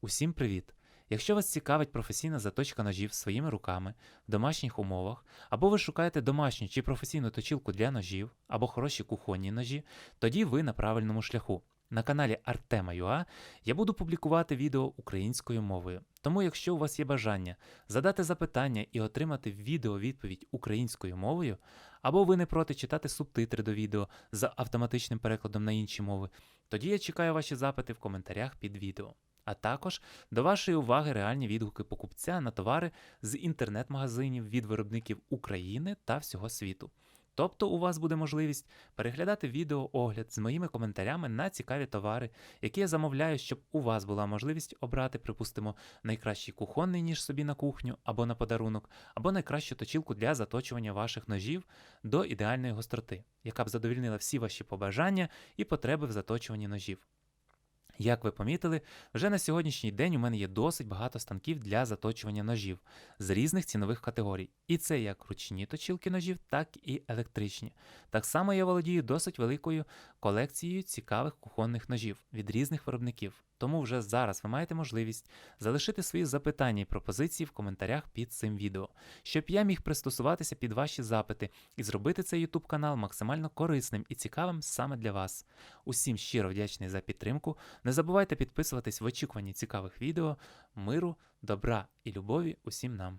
Усім привіт! Якщо вас цікавить професійна заточка ножів своїми руками в домашніх умовах, або ви шукаєте домашню чи професійну точилку для ножів, або хороші кухонні ножі, тоді ви на правильному шляху. На каналі Artema.ua я буду публікувати відео українською мовою. Тому, якщо у вас є бажання задати запитання і отримати відео відповідь українською мовою, або ви не проти читати субтитри до відео з автоматичним перекладом на інші мови, тоді я чекаю ваші запити в коментарях під відео. А також до вашої уваги реальні відгуки покупця на товари з інтернет-магазинів від виробників України та всього світу. Тобто у вас буде можливість переглядати відеоогляд з моїми коментарями на цікаві товари, які я замовляю, щоб у вас була можливість обрати, припустимо, найкращий кухонний ніж собі на кухню або на подарунок, або найкращу точілку для заточування ваших ножів до ідеальної гостроти, яка б задовільнила всі ваші побажання і потреби в заточуванні ножів. Як ви помітили, вже на сьогоднішній день у мене є досить багато станків для заточування ножів з різних цінових категорій. І це як ручні точилки ножів, так і електричні. Так само я володію досить великою колекцією цікавих кухонних ножів від різних виробників. Тому вже зараз ви маєте можливість залишити свої запитання і пропозиції в коментарях під цим відео, щоб я міг пристосуватися під ваші запити і зробити цей YouTube канал максимально корисним і цікавим саме для вас. Усім щиро вдячний за підтримку. Не забувайте підписуватись в очікуванні цікавих відео, миру, добра і любові усім нам.